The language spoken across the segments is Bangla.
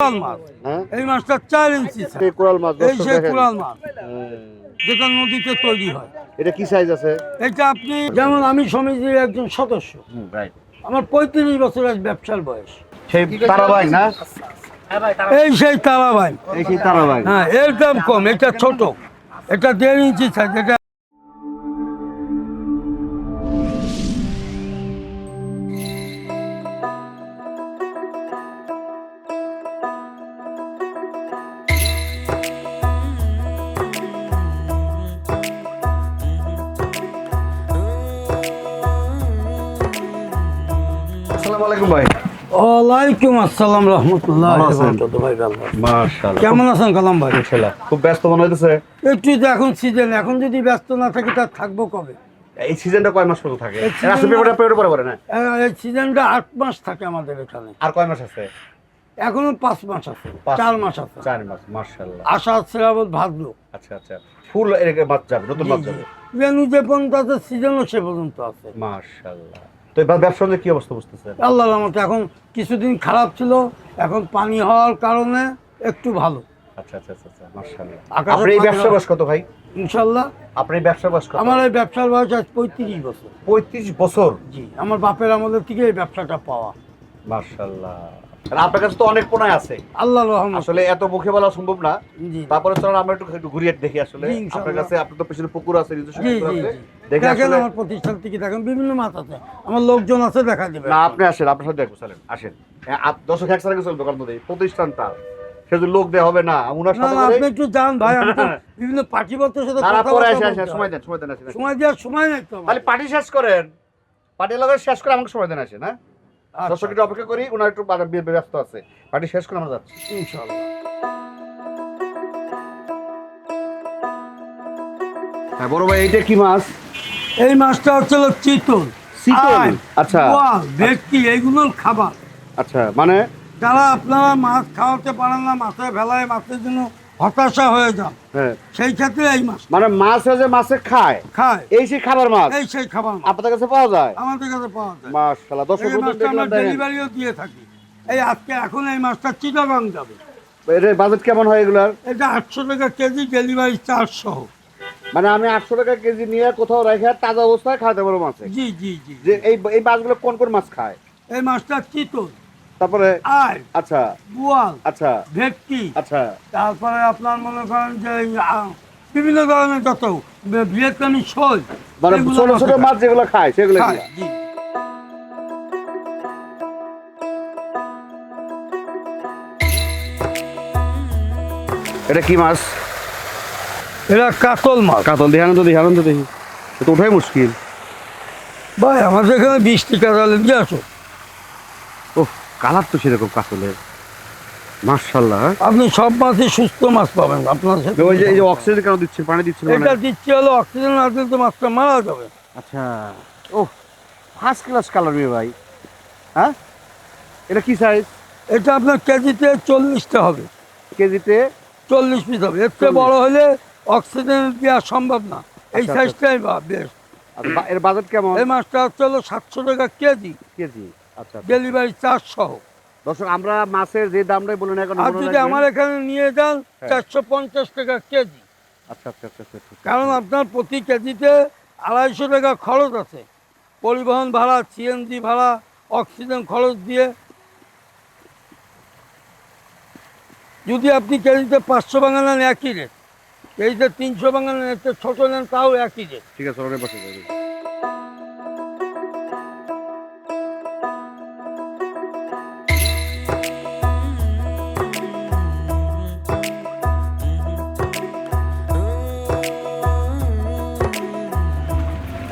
কোরাল মাছ। হ্যাঁ? এই মাছটা চার ইঞ্চি কোরাল মাছ এই সেই কোরাল মাছ হ্যাঁ। যেটা নদীতে তৈরি হয়। এটা কি সাইজ আছে? এটা আপনি যেমন আমি সমিতির একজন সদস্য। রাইট আমার পঁয়ত্রিশ বছরের ব্যবসার বয়স। সেই তারাবাই না? এই সেই তারাবাই। এই সেই তারাবাই। হ্যাঁ এর দাম কম এটা ছোট। এটা দেড় ইঞ্চি সাইজ এটা আলাইকুম ভাই। ওয়ালাইকুম আসসালাম রহমতুল্লাহ কেমন আছেন কালাম ভাই? খুব ব্যস্ত মনে হইতেছে। একটু তো এখন সিজন এখন যদি ব্যস্ত না থাকি তার থাকব কবে? এই সিজনটা কয় মাস পর্যন্ত থাকে? এই পেপারটা পেপারে পরে পরে না? এই সিজনটা আট মাস থাকে আমাদের এখানে। আর কয় মাস আছে? এখনও পাঁচ মাস আছে। চার মাস আছে। চার মাস মাশাআল্লাহ। আষাঢ় শ্রাবণ ভাদ্র আচ্ছা আচ্ছা। ফুল এর মাছ যাবে নতুন মাছ যাবে। যে পর্যন্ত আছে সিজনও সে পর্যন্ত আছে। মাশাআল্লাহ। তো এবার ব্যবসা কি অবস্থা বুঝতেছেন? আল্লাহর রহমতে এখন কিছুদিন খারাপ ছিল এখন পানি হওয়ার কারণে একটু ভালো। আচ্ছা আচ্ছা আচ্ছা আচ্ছা মাশাআল্লাহ। এই পাখি- ব্যবসা বয়স কত ভাই? ইনশাল্লাহ আপনি এই ব্যবসা বয়স কত? আমার এই ব্যবসার বয়স আজ পঁয়ত্রিশ বছর। পঁয়ত্রিশ বছর? জি আমার বাপের আমাদের থেকে এই ব্যবসাটা পাওয়া। মাশাআল্লাহ। আর আপনার কাছে তো অনেক পোনায় আছে। রহমত। আসলে এত মুখে বলা সম্ভব না। তারপরে চলো আমরা একটু একটু ঘুরিয়ে দেখি আসলে। আপনার কাছে আপনার তো পেছনে পুকুর আছে দেখেন আমার প্রতিষ্ঠান থেকে দেখেন বিভিন্ন মাছ আছে। আমার লোকজন আছে দেখা দিবে। না আপনি আসেন আপনার সাথে চলেন আসেন। দর্শক এক সাথে চলবে প্রতিষ্ঠান তার। সে লোক দেওয়া হবে না উনার সাথে আপনি একটু যান ভাই আমি বিভিন্ন পার্টিবর্তের সাথে তারা পরে আসে কথাবার্তা আসে বলতে সময় দেন সময় দেন আসেন। সময় দেওয়ার সময় নেই তো। তাহলে পার্টি শেষ করেন। পার্টি লগে শেষ করে আমাকে সময় দেন আসেন হ্যাঁ? দর্শক একটু অপেক্ষা করি ওনার একটু ব্যস্ত আছে। পার্টি শেষ করে আমরা যাচ্ছি। ইনশাআল্লাহ। হ্যাঁ বড় ভাই এইটা কি মাছ? এই মাছটা হচ্ছে হলো চিতল। চিতল? আচ্ছা। ভেটকি এইগুলোর খাবার। আচ্ছা মানে? যারা আপনারা মাছ খাওয়াতে পারেন না মাছের ভেলায় মাছের জন্য হতাশা হয়ে যান হ্যাঁ। সেই ক্ষেত্রে এই মাছ। মানে মাছ যে মাছে খায় খায়। এই সেই খাবার মাছ? এই সেই খাবার মাছ। আপনাদের কাছে পাওয়া যায়? আমাদের কাছে পাওয়া যায়। মাশাআল্লাহ দর্শক বন্ধু আমরা ডেলিভারিও দিয়ে থাকি। এই আজকে এখন এই মাছটা চিটাগাং যাবে। এর বাজেট কেমন হয় এগুলার? এটা আটশো টাকা কেজি ডেলিভারি চার্জ সহ। মানে আমি আটশো টাকা কেজি নিয়ে কোথাও রেখে তাজা অবস্থায় খাওয়াতে পারব মাছ? জি জি জি। যে এই এই মাছগুলো কোন কোন মাছ খায়? এই মাছটা চিতল। তারপরে আয় আচ্ছা বোয়াল আচ্ছা ভেটকি আচ্ছা। তারপরে আপনার মনে করেন যে বিভিন্ন ধরনের যত ভিয়েতনামি শোল মানে ছোট ছোট মাছ যেগুলো খায় সেগুলো জি। এটা কি মাছ? এরা কাতল মাছ। কাতল দেখানো তো দেখানো তো দেখি। তো ওঠাই মুশকিল। ভাই আমাদের এখানে বিশ টাকা দিয়ে আসো। কালার তো সেরকম কাতলের। মার্শাল্লাহ আপনি সব মাছই সুস্থ মাছ পাবেন আপনার ওই যে এই যে অক্সিজেন কেন দিচ্ছে পানি দিচ্ছে এটা দিচ্ছে হলো অক্সিজেন না দিলে তো মাছটা মারা যাবে। আচ্ছা ও ফার্স্ট ক্লাস কালার মেয়ে ভাই। হ্যাঁ? এটা কি সাইজ এটা আপনার কেজিতে চল্লিশটা হবে। কেজিতে? চল্লিশ পিস হবে। এর চেয়ে বড় হলে অক্সিজেন দেওয়া সম্ভব না। এই আচ্ছা, সাইজটাই বা বেশ। আচ্ছা, বা- এর বাজেট কেমন? এই মাছটা হচ্ছে হলো সাতশো টাকা কেজি। কেজি। আচ্ছা আচ্ছা। ডেলিভারি চার্জ সহ। দর্শক আমরা মাছের যে দামটাই বলুন এখন আর যদি আমার এখানে নিয়ে যান হ্যাঁ। চারশো পঞ্চাশ টাকা কেজি। আচ্ছা আচ্ছা আচ্ছা আচ্ছা, আচ্ছা। কারণ আপনার প্রতি কেজিতে আড়াইশো টাকা খরচ আছে। পরিবহন ভাড়া সিএনজি ভাড়া অক্সিজেন খরচ দিয়ে। যদি আপনি কেজিতে পাঁচশো বাঙা নেন একই রেট। কেজিতে তিনশো বাঙা নেন এতে ছোটো নেন তাও একই রেট। ঠিক আছে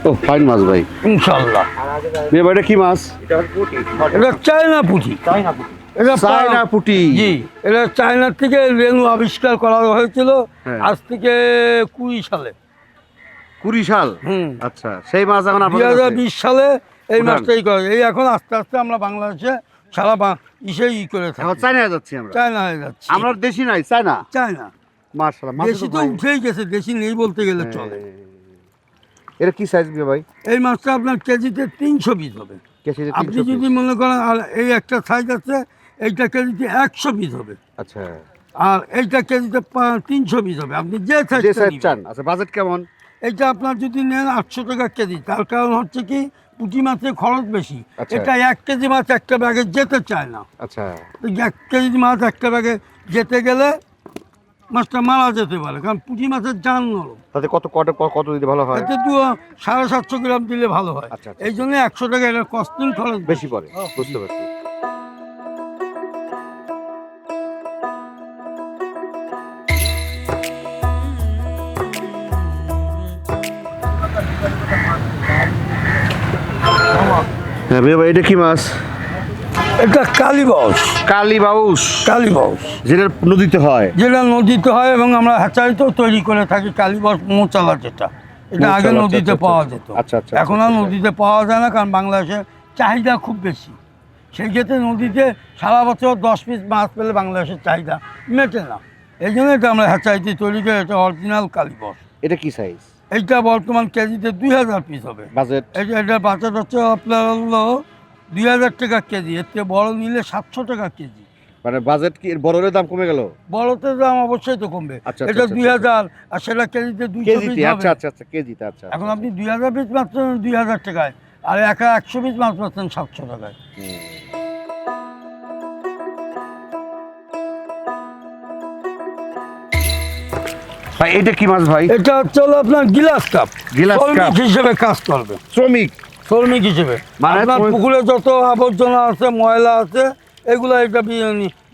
ও ফাইন মাছ ভাই। ইনশাল্লাহ। মেয়ে ভাইটা কি মাছ? এটা চায়না পুঁটি। এটা চায়না পুটি। জি এটা চায়নার থেকে রেনু আবিষ্কার করা হয়েছিল হ্যাঁ। আজ থেকে কুড়ি সালে। কুড়ি সাল? হুম। আচ্ছা সেই মাছ এখন দুই হাজার বিশ সালে এই মাছটাই করে এই এখন আস্তে আস্তে আমরা বাংলাদেশে সারা বা- ইসে ই করে থাকি। চায়না যাচ্ছি আমরা। চায়না হয়ে যাচ্ছে। আমরা দেশি নাই চায়না? চায়না। মার্শাল্লাহ মাছ দেশি তো উঠেই গেছে দেশি নেই বলতে গেলে চলে। এটা কি সাইজ ভাই? এই মাছটা আপনার কেজিতে তিনশো পিস হবে। আপনি যদি মনে করেন আর এই একটা সাইজ আছে এইটা কেজিতে একশো পিস হবে। আচ্ছা। আর এইটা কেজিতে তিনশো পিস হবে। আপনি যে যে সাইজ চান। আচ্ছা বাজেট কেমন? এইটা আপনার যদি নেন আটশো টাকা কেজি তার কারণ হচ্ছে কি পুঁটি মাছের খরচ বেশি। আচ্ছা। এটা এক কেজি মাছ একটা ব্যাগে যেতে চায় না। আচ্ছা। এক কেজি মাছ একটা ব্যাগে যেতে গেলে মাছটা মারা যেতে পারে কারণ পুঁটি মাছের জান নরম। তাতে কত কত কত দিতে ভালো হয়? এতে দু সাড়ে সাতশো গ্রাম দিলে ভালো হয়। আচ্ছা, আচ্ছা। এই জন্য একশো টাকা এটা কস্টিং খরচ বেশি। পড়ে বুঝতে পারছি। হ্যাঁ ভাই এটা কি মাছ? এটা কালীবাউস কালী বাউস। কালীবাউস যেটা নদীতে হয়। যেটা নদীতে হয় এবং আমরা হ্যাচারিতেও তৈরি করে থাকি কালীবাস মোচালা যেটা। এটা আগে নদীতে আচ্ছা, পাওয়া আচ্ছা, যেত। আচ্ছা, আচ্ছা, এখন আর আচ্ছা, নদীতে পাওয়া যায় না কারণ বাংলাদেশের চাহিদা খুব বেশি। সেই ক্ষেত্রে নদীতে সারা বছর দশ পিস মাছ পেলে বাংলাদেশের চাহিদা মেটে না। এই জন্য এটা আমরা হ্যাচারিতে তৈরি করে এটা অরিজিনাল কালীবস এটা কি সাইজ এইটা বর্তমান কেজিতে দুই হাজার পিস হবে। বাজেট এটা বাজার হচ্ছে আপনার হলো দুই হাজার টাকা কেজি এর থেকে বড় নিলে সাতশো টাকা কেজি। মানে বাজেট কি এর বড় হলে দাম কমে গেল? বড়তে দাম অবশ্যই তো কমবে। আচ্ছা, এটা আচ্ছা, দুই হাজার আর সেটা কেজিতে দুইশো পিস আচ্ছা আচ্ছা আচ্ছা কেজিতে আচ্ছা এখন আপনি দুই হাজার পিস মাত্র দুই হাজার টাকায়। আর একা একশো পিস মাছ পাচ্ছেন সাতশো টাকায়। ভাই এটা কি মাছ ভাই? এটা হচ্ছে হলো আপনার গিলাস কাপ। গিলাস কাপ। হিসেবে কাজ করবে। শ্রমিক? শ্রমিক হিসেবে। মানে আপনার পুকুরে যত আবর্জনা আছে ময়লা আছে এগুলো এটা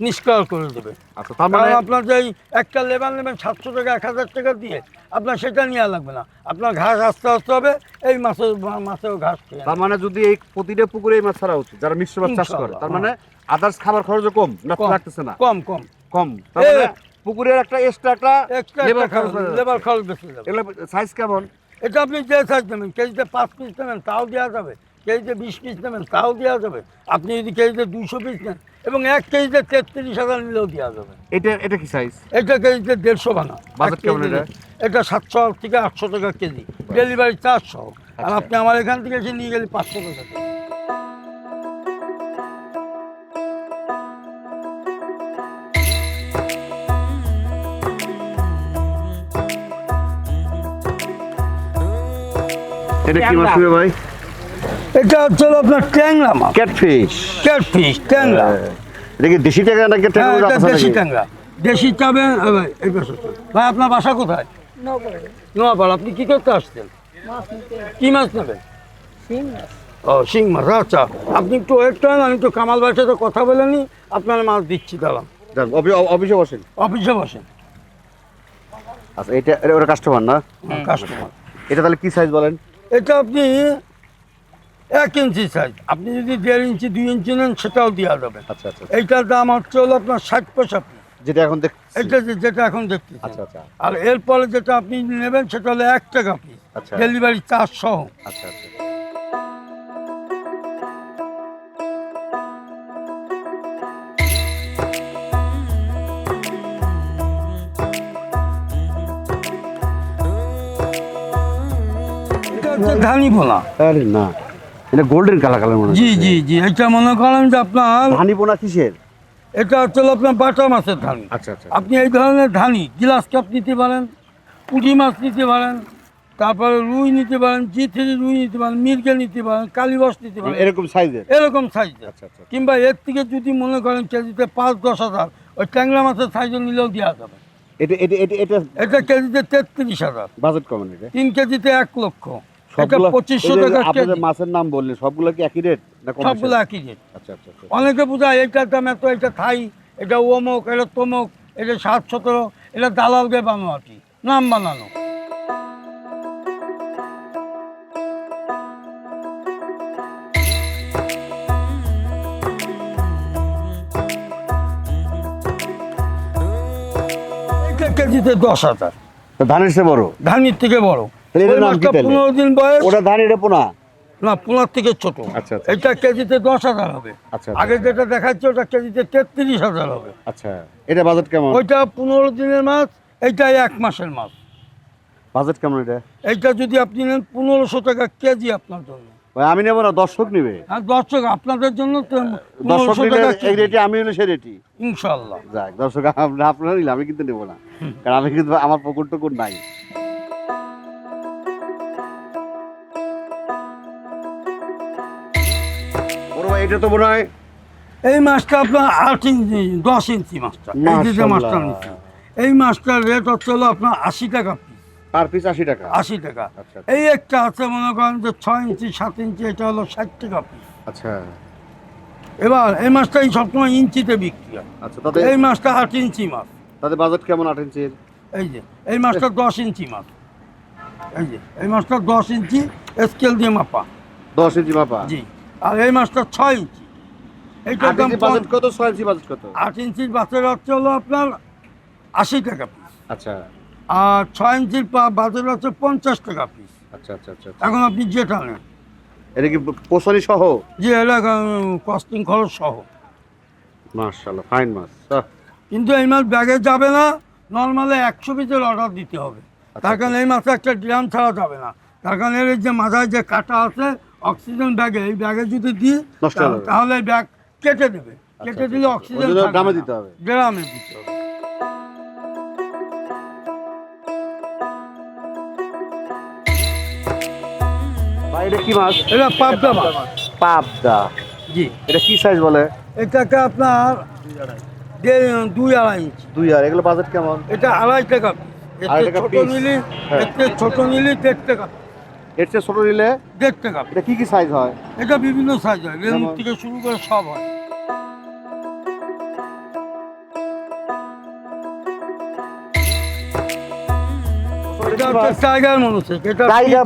নিষ্কার করে দেবে। আচ্ছা তার মানে কারণ আপনার যেই একটা লেবার নেবেন সাতশো টাকা এক হাজার টাকা দিয়ে আপনার সেটা নেওয়া লাগবে না। আপনার ঘাস আস্তে আস্তে হবে এই মাছের মাছেও ঘাস তার মানে যদি এই প্রতিটা পুকুরে এই মাছ ছাড়া উচিত যারা মিশ্র মাছ চাষ করে তার মানে আদার্স খাবার খরচও কম না। লাগতেছে না? কম কম। কম মানে পুকুরের একটা এক্সট্রা একটা লেবার খরচ লেবার খরচ বেশি সাইজ কেমন? এটা আপনি চেয়ে থাকবেন নেবেন কেজিতে পাঁচ পিস নেবেন তাও দেওয়া যাবে। কেজিতে বিশ পিস নেবেন তাও দেওয়া যাবে। আপনি যদি কেজিতে দুশো পিস নেন এবং এক কেজিতে তেত্রিশ হাজার নিলেও দেওয়া যাবে। এটা এটা কি সাইজ এটা কেজিতে দেড়শো। এটা? এটা সাতশো থেকে আটশো টাকা কেজি। ডেলিভারি চারশো। আর আচ্ছা। আপনি আমার এখান থেকে এসে নিয়ে গেলে পাঁচশো টাকা। এটা কি মাছ হবে ভাই? এটা হচ্ছে আপনার ট্যাংরা মাছ। ক্যাটফিশ। ক্যাটফিশ ট্যাংরা। এটা কি দেশি টাকা নাকি হ্যাঁ, টাকা এটা দেশি ট্যাংরা। দেশি চাবে ভাই আপনার বাসা কোথায়? নোয়াপাড়া আপনি কি করতে আসছেন? কি মাছ নেবেন? ও শিং মাছ আচ্ছা। আপনি একটু ওয়েট করেন আমি একটু কামাল ভাইয়ের সাথে কথা বলে নিই আপনার মাছ দিচ্ছি দাঁড়ান। অফিসে বসেন। অফিসে বসেন। আচ্ছা এটা এটা ওরা কাস্টমার না? কাস্টমার এটা তাহলে কি সাইজ বলেন? এটা আপনি এক ইঞ্চি সাইজ আপনি যদি দেড় ইঞ্চি দুই ইঞ্চি নেন সেটাও দেওয়া যাবে। আচ্ছা আচ্ছা এইটার দাম হচ্ছে হলো আপনার ষাট পয়সা যেটা এখন দেখ এটা যে- যেটা এখন দেখতে আচ্ছা আচ্ছা। আর এরপরে যেটা আপনি নেবেন সেটা হলো এক টাকা পিস আচ্ছা। ডেলিভারি চার্জ সহ। আচ্ছা আচ্ছা। এটা ধানি পোনা আরে না এটা গোল্ডেন কালার কালার মনে জি জি জি এটা মনে করেন যে আপনার ধানি পোনা কিসের? এটা আপনার বাটা মাছের ধানি আচ্ছা আচ্ছা আপনি এই ধরনের ধানি গ্লাস কাপ নিতে পারেন পুঁটি মাছ নিতে পারেন তারপরে রুই নিতে পারেন জি থ্রি রুই নিতে পারেন মির্গে নিতে পারেন কালীবাস নিতে পারেন। এরকম সাইজের? এরকম সাইজের। আচ্ছা আচ্ছা কিংবা এর থেকে যদি মনে করেন কেজিতে পাঁচ দশ হাজার ওই ট্যাংরা মাছের সাইজও নিলেও দেওয়া যাবে। এটা এটা এটা এটা কেজিতে তেত্রিশ হাজার। বাজেট কমেন এটা? তিন কেজিতে এক লক্ষ। পঁচিশশো টাকা মাছের নাম বললেন সবগুলো কি একই রেট সবগুলো একই রেট আচ্ছা আচ্ছা আচ্ছা। অনেকে বোঝায় এইটার দাম এত এটা এটা এটা তমুক এটা সাত সতেরো এটা দালাল দিয়ে বানানো। আর কি নাম বানানো কেজিতে দশ হাজার। ধানের বড়? ধানির থেকে বড়। এটার নাম কি তাহলে? পনেরো দিন বয়স। ওটা ধান এটা পোনা না পনেরো থেকে ছোট। আচ্ছা, আচ্ছা। এটা কেজিতে দশ হাজার হবে। আচ্ছা আগে যেটা দেখাচ্ছে ওটা কেজিতে তেত্রিশ হাজার হবে। আচ্ছা এটা বাজেট কেমন? ওইটা পনেরো দিনের মাছ এইটা এক মাসের মাছ বাজেট কেমন এটা? এইটা যদি আপনি নেন পনেরোশো টাকা কেজি আপনার জন্য। আমি নেব না দর্শক নিবে? দর্শক আপনাদের জন্য তো দর্শক এই রেটে আমি হলে সে রেটি। ইনশাল্লাহ। যাক দর্শক আপনারা আপনারা নিলে আমি কিন্তু নেব না। কারণ আমি কিন্তু আমার পুকুর টুকুর নাই। এটা তো মনে হয় এই মাছটা আপনার আট ইঞ্চি দশ ইঞ্চি মাছটা। এই যে যে মাছটা নিচ্ছি এই মাছটার রেট হচ্ছে হলো আপনার আশি টাকা পার পিস আশি টাকা। আশি টাকা। আচ্ছা এই একটা আছে মনে করেন যে ছয় ইঞ্চি সাত ইঞ্চি এটা হলো ষাট টাকা পিস আচ্ছা। এবার এই মাছটাই সবসময় ইঞ্চিতে বিক্রি হয়। আচ্ছা এই মাছটা আট ইঞ্চি মাছ। তাদের বাজেট কেমন আট ইঞ্চির? এই যে এই মাছটা দশ ইঞ্চি মাছ। এই যে এই মাছটা দশ ইঞ্চি স্কেল দিয়ে মাপা। দশ ইঞ্চি মাপা। জি। আর এই মাছটা ছয় ইঞ্চি। এইটার আট দাম বাজেট কত? ছয় ইঞ্চি বাজেট কত? আট ইঞ্চির বাসের হচ্ছে হলো আপনার আশি টাকা পিস আচ্ছা। আর ছয় ইঞ্চির পা- বাসের হচ্ছে পঞ্চাশ টাকা পিস আচ্ছা আচ্ছা আচ্ছা আচ্ছা। এখন আপনি যেটা নেন। এটা কি পোষণি সহ? যে এলাকা কস্টিং খরচ সহ। মাশাআল্লাহ ফাইন মাছ। কিন্তু এই মাছ ব্যাগে যাবে না নর্মালি একশো পিসের অর্ডার দিতে হবে। তার কারণে এই মাছে একটা ড্রাম ছাড়া যাবে না। তার কারণে এর যে মাথায় যে কাটা আছে অক্সিজেন ব্যাগে এই ব্যাগে যদি দিই হয়ে তাহলে ব্যাগ কেটে দেবে। কেটে দিলে অক্সিজেন ড্রামে দিতে হবে। ড্রামে দিতে হবে। এটা কি মাছ? এটা পাবদা মাছ। পাবদা। জি। এটা কি সাইজ বলে? এটাকে আপনার দুই আড়াই ইঞ্চি। দুই এগুলো বাজেট কেমন? এটা আড়াই টাকা। ছোট? নিলি হ্যাঁ। ছোট নিলি দেড় টাকা। এর চেয়ে ছোট নিলে দেড় টাকা। এটা কি কি সাইজ হয়? এটা বিভিন্ন সাইজ হয়। যেমন? থেকে শুরু করে সব হয়। টাইগার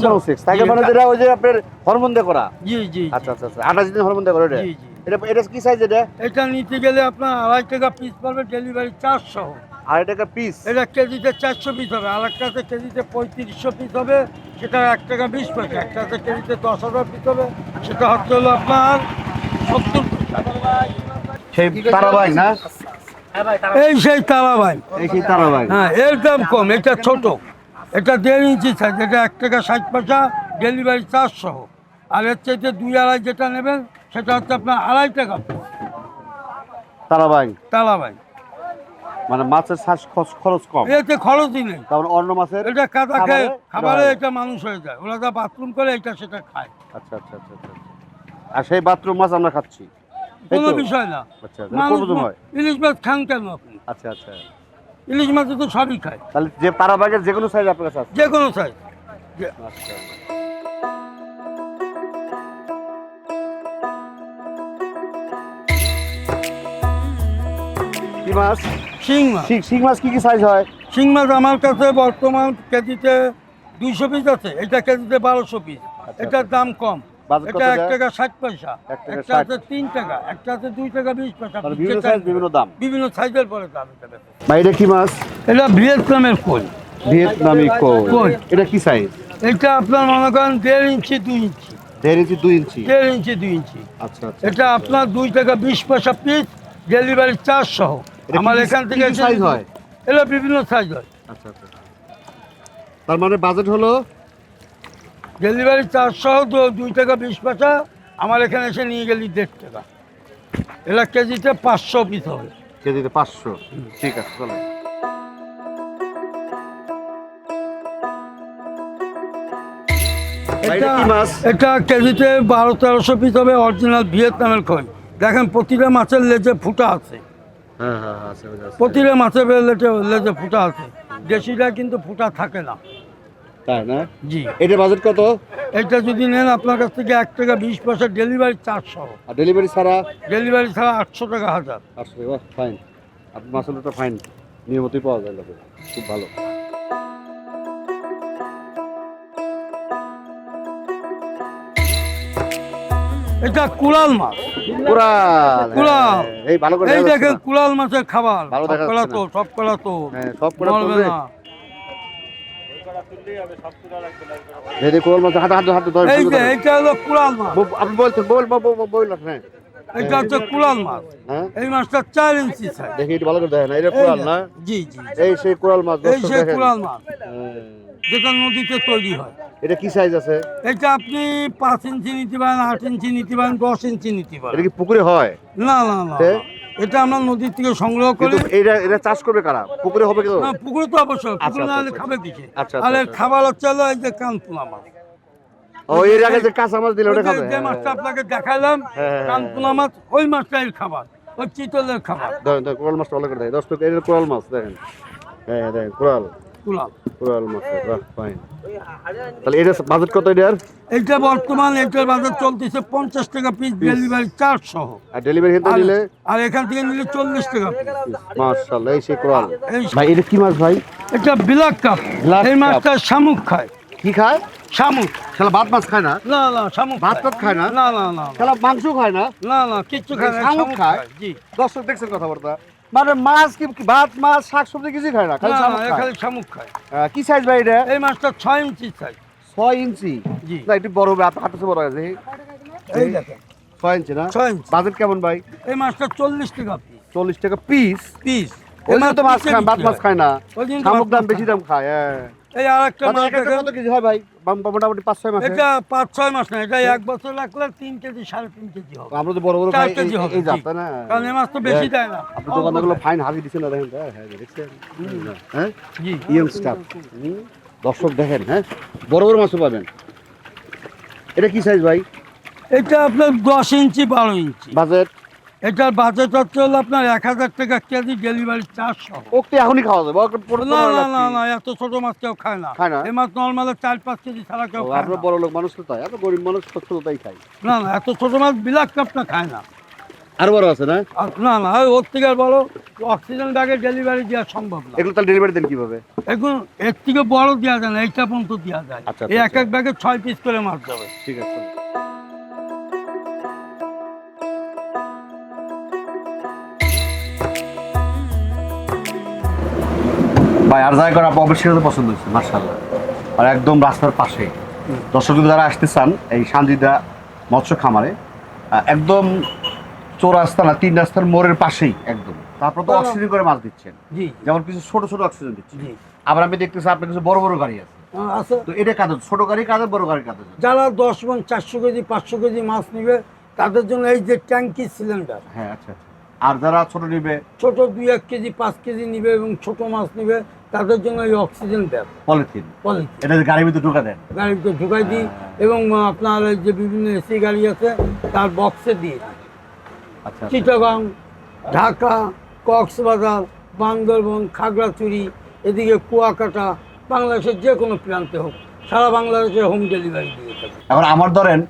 টাইগার মানে যেটা ওই যে আপনার হরমোন দিয়ে করা। জি জি। আচ্ছা আচ্ছা আচ্ছা। আঠাশ দিন হরমোন দিয়ে করা এটা। এটা এটা কি সাইজ এটা? এটা নিতে গেলে আপনার আড়াই টাকা পিস পড়বে ডেলিভারি চার্জ সহ। আড়াই টাকা পিস এটা কেজিতে চারশো পিস হবে আর একটাতে কেজিতে পঁয়ত্রিশশো পিস হবে সেটা এক টাকা বিশ পয়সা একটাতে কেজিতে দশ হাজার পিস হবে সেটা হচ্ছে হলো আপনার সত্তর সেই তারাবাই না? এই সেই তারাবাই। এই সেই তারাবাই। হ্যাঁ এর দাম কম এটা ছোট। এটা দেড় ইঞ্চি সাইজ এটা এক টাকা ষাট পয়সা ডেলিভারি চার্জ সহ। আর এর চাইতে দুই আড়াই যেটা নেবেন সেটা হচ্ছে আপনার আড়াই টাকা। তারাবাই। তালাবাই মানে মাছের শ্বাস খরচ কম। এতে খরচই নেই তারপর অন্য মাছের এটা কাদা খেয়ে খাবারে এটা মানুষ হয়ে যায়। ওরা যা বাথরুম করে এটা সেটা খায়। আচ্ছা আচ্ছা আচ্ছা আচ্ছা আর সেই বাথরুম মাছ আমরা খাচ্ছি। কোনো বিষয় না। আচ্ছা আচ্ছা ইলিশ মাছ খান কেন আপনি? আচ্ছা আচ্ছা। ইলিশ মাছ তো সবই খায়। তাহলে যে তারাবাগের যে কোনো সাইজ আপনার কাছে আছে? যে কোনো সাইজ আচ্ছা। কি মাছ? শিং মাছ। শিং মাছ কি কি সাইজ হয়? শিং মাছ আমার কাছে বর্তমান কেজিতে দুইশো পিস আছে এটা কেজিতে বারোশো পিস এটার দাম কম। এটা এক টাকা ষাট পয়সা একটা 60 আছে তিন টাকা একটা আছে দুই টাকা বিশ পয়সা। বিভিন্ন দাম। বিভিন্ন সাইজের পরে দাম। ভাই এটা কি মাছ? এটা ভিয়েতনামের কই ভিয়েতনামি কই। এটা কি সাইজ এটা আপনার মনে করেন দেড় ইঞ্চি দুই ইঞ্চি। দেড় ইঞ্চি দুই ইঞ্চি? দেড় ইঞ্চি দুই ইঞ্চি। আচ্ছা আচ্ছা। এটা আপনার দুই টাকা বিশ পয়সা পিস ডেলিভারি চার্জ সহ। আমার এখান থেকে size হয়? এটা বিভিন্ন সাইজ হয়। আচ্ছা আচ্ছা তার মানে বাজেট হলো? ডেলিভারি সহ দু- দুই টাকা বিশ পয়সা। আমার এখানে এসে নিয়ে গেলি দেড় টাকা। এটা কেজিতে পাঁচশো পিস হবে। কেজিতে পাঁচশো? ঠিক আছে চলো? এটা কেজিতে বারো তেরোশো পিস হবে অরিজিনাল ভিয়েতনামের খই দেখেন প্রতিটা মাছের লেজে ফুটা আছে। প্রতিটা মাছে লেটে লেটে ফুটা আছে। দেশিটা কিন্তু ফুটা থাকে না। তাই না? জি। এটা বাজেট কত? এটা যদি নেন আপনার কাছ থেকে এক টাকা বিশ পয়সা ডেলিভারি চারশো। আর ডেলিভারি ছাড়া? ডেলিভারি ছাড়া আটশো টাকা হাজার। আটশো টাকা ফাইন আপনি মাসালাটা ফাইন নিয়মিতই পাওয়া যায় খুব ভালো। এটা কুলাল মাছ। কুলাল কুড়াল। হ্যাঁ, এই ভালো করে এই দেখেন কুড়াল মাছের খাবার। ভালো দেখা কলা তো সব কলা তো। হ্যাঁ সব না। মাছ। হাতে হাতে হাতে ধরে এই যে করে। হলো কুড়াল মাছ। বল- আপনি বলছেন বল বল বল- বল না হ্যাঁ। এটা হচ্ছে কুড়াল মাছ। হ্যাঁ। এই মাছটা চার ইঞ্চি সাইজ দেখি একটু ভালো করে দেখেন এটা কোরাল না? জি জি। এই সেই কোরাল মাছ এই সেই কুড়াল মাছ। যেটা নদীতে তৈরি হয়। এটা কি সাইজ আছে? এটা আপনি পাঁচ ইঞ্চি নিতে পারেন আট ইঞ্চি নিতে পারেন দশ ইঞ্চি নিতে পারেন। এটা কি পুকুরে হয়? না না না এটা আমরা নদীর থেকে সংগ্রহ করে। এটা এটা চাষ করবে কারা? পুকুরে হবে না, পুকুরে তো অবশ্যই আচ্ছা, পুকুরে না হলে আচ্ছা, খাবে আচ্ছা, আরে আচ্ছা। খাবার হচ্ছে হলো এই যে কানপুনা মাছ। ও এর আগে যে কাঁচা মাছ দিলে ওটা খাবে? যে মাছটা আপনাকে দেখালাম হ্যাঁ, হ্যাঁ, কানপুনা মাছ ওই মাছটাই খাবার ওই চিতলের খাবার। কোরাল মাছটা করে দেখেন দশ টাকা এটা কোরাল মাছ দেখেন। হ্যাঁ হ্যাঁ, দেখেন কোরাল। কোরাল মাছ বাহ ফাইন তাহলে এটা বাজেট কত এটার? বর্তমান এটার বাজার চলতেছে পঞ্চাশ টাকা পিস ডেলিভারি চার্জ সহ আর ডেলিভারি নিলে? আর এখান থেকে নিলে চল্লিশ টাকা। মাশাআল্লাহ এই সেই কোরাল এই ভাই এটা কি মাছ ভাই? এটা বিলাক কাপ। এই মাছটা শামুক খায়। কি খায়? শামুক। শালা ভাত মাছ খায় না? না না শামুক ভাত টাত খায় না? না না না। শালা মাংস খায় না? না না কিচ্ছু খায় না শামুক? খায় জি। দর্শক দেখছেন কথাবার্তা। মানে মাছ কি ভাত মাছ শাক সবজি কিছুই খায় না খালি শামুক খায়। খালি শামুক খায়। কি সাইজ ভাই এটা? এই মাছটা ছয় ইঞ্চি সাইজ ছয় ইঞ্চি? জি। না একটু বড় হবে হাতে হাতে বড় আছে এই দেখেন। ছয় ইঞ্চি না? ছয় ইঞ্চি। বাজেট কেমন ভাই? এই মাছটা চল্লিশ টাকা পিস চল্লিশ টাকা পিস পিস ওই মাছ তো মাছ খায় ভাত মাছ খায় না। শামুক দাম বেশি দাম খায় হ্যাঁ। এই আর একটা মাছ দেখেন। কত কেজি হয় ভাই? মোটামুটি পাঁচ ছয় মাস এটা পাঁচ ছয় মাস না এটা এক বছর রাখলে তিন কেজি সাড়ে তিন কেজি হবে। আমরা তো বড় বড় খাই কেজি হবে, এই না। কারণ এই মাছ তো বেশি দেয় না। আপনি দোকানগুলো ফাইন দিচ্ছেন না দেখেন হ্যাঁ দেখছেন? হ্যাঁ? জি। ইয়ং স্টাফ দর্শক দেখেন হ্যাঁ? বড় বড় মাছও পাবেন। এটা কি সাইজ ভাই? এটা আপনার দশ ইঞ্চি বারো ইঞ্চি। বাজেট? এটার বাজেট হচ্ছে হলো আপনার এক হাজার টাকা কেজি ডেলিভারি চার্জ সহ। ওকে এখনই খাওয়া যাবে? না না না না এত ছোট মাছ কেউ খায় না। খায় না? এই মাছ নর্মালে চার পাঁচ কেজি ছাড়া কেউ খায় আপনার বড় লোক মানুষ তো তাই। এত গরিব মানুষ তো ছোট তাই খাই না না এত ছোট মাছ বিলাক কাপটা খায় না। আর বড় আছে না? না না ওই ওর থেকে আর বড় অক্সিজেন ব্যাগে ডেলিভারি দেওয়া সম্ভব না। এগুলো তাহলে ডেলিভারি দেন কীভাবে? এখন এর থেকে বড় দেওয়া যায় না এইটা পর্যন্ত দেওয়া যায়। আচ্ছা, এই আচ্ছা, এক এক ব্যাগে ছয় পিস করে মাছ যাবে ঠিক আছে। ভাই আর যাই করে অবশ্যই পছন্দ হয়েছে মার্শাল্লাহ আর একদম রাস্তার পাশে। দর্শক যদি যারা আসতে চান এই সানজিদা মৎস্য খামারে একদম চৌরাস্তা না তিন রাস্তার মোড়ের পাশেই একদম। তারপর তো। অক্সিজেন করে মাছ দিচ্ছেন। জি। যেমন কিছু ছোট ছোট অক্সিজেন দিচ্ছেন। জি। আবার আমি দেখতেছি আপনার কিছু বড় বড় গাড়ি আছে। তো এটা কাজ ছোট গাড়ি কাজে বড় গাড়ি কাজে যারা দশ মন চারশো কেজি পাঁচশো কেজি মাছ নিবে তাদের জন্য এই যে ট্যাঙ্কি সিলিন্ডার হ্যাঁ আচ্ছা আচ্ছা। আর যারা ছোট নিবে? ছোট দুই এক কেজি পাঁচ কেজি নিবে এবং ছোট মাছ নিবে তাদের জন্য এই অক্সিজেন ব্যাগ পলিথিন পলিথিন এটা গাড়ির ভিতরে ঢুকা দেন। ভিতরে ঢুকাই দিই এবং আপনার এই যে বিভিন্ন এসি গাড়ি আছে তার বক্সে দিয়ে দিই। আচ্ছা চিটাগাং ঢাকা কক্সবাজার বান্দরবন খাগড়াছড়ি এদিকে কুয়াকাটা বাংলাদেশের যে কোনো প্রান্তে হোক সারা বাংলাদেশে হোম ডেলিভারি দিয়ে থাকে। এখন আমার ধরেন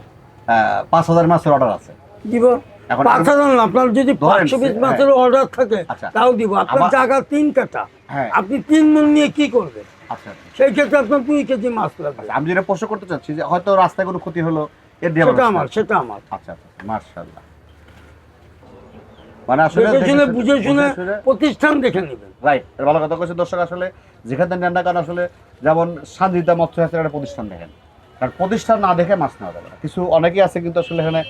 পাঁচ হাজার মাসের অর্ডার আছে। দিব? এখন পাঁচ হাজার আপনার যদি পাঁচশো পিস হ্যাঁ। মাছের অর্ডার থাকে আচ্ছা। তাও দিব। আপনার জায়গা তিন কাটা হ্যাঁ। আপনি তিন মন নিয়ে কি করবেন? আচ্ছা আচ্ছা। সেই ক্ষেত্রে আপনার দুই কেজি মাছ লাগবে। আমি যেটা প্রশ্ন করতে চাচ্ছি যে হয়তো রাস্তায় কোনো ক্ষতি হলো এর সেটা আমার সেটা আমার। আচ্ছা আচ্ছা মার্শাল্লাহ মানে আসলে শুনে বুঝে শুনে প্রতিষ্ঠান দেখে নেবেন। রাইট ভালো কথা কইছে দর্শক আসলে যেখানে আসলে যেমন সান্দিতা মৎস্য একটা প্রতিষ্ঠান দেখেন। কারণ প্রতিষ্ঠান না দেখে মাছ নেওয়া যাবে না। কিছু অনেকেই আছে কিন্তু আসলে এখানে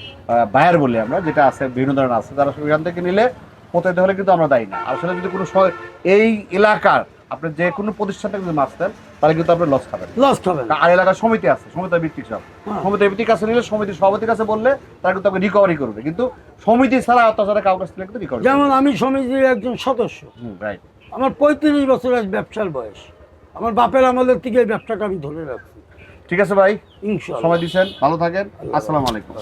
বায়ার বলি আমরা যেটা আছে বিভিন্ন ধরনের আছে তারা আসলে এখান থেকে নিলে প্রতারিত হলে কিন্তু আমরা দায়ী না। আসলে যদি কোনো এই এলাকার আপনি যে কোনো প্রতিষ্ঠান থেকে যদি মাছ দেন তাহলে কিন্তু আপনি লস খাবেন। লস খাবেন। আর এলাকার সমিতি আছে সমিতি ভিত্তিক সব। হ্যাঁ। সমিতি ভিত্তিক কাছে নিলে সমিতির সভাপতির কাছে বললে তারা কিন্তু আপনাকে রিকভারি করবে। কিন্তু সমিতি ছাড়া তাছাড়া কাউকে কাছে কিন্তু রিকভারি যেমন আমি সমিতির একজন সদস্য। রাইট আমার পঁয়ত্রিশ বছর আজ ব্যবসার বয়স। আমার বাপের আমলের থেকে এই ব্যবসাটা আমি ধরে রাখছি ঠিক আছে ভাই? সময় দিচ্ছেন ভালো থাকেন। আসসালামু আলাইকুম।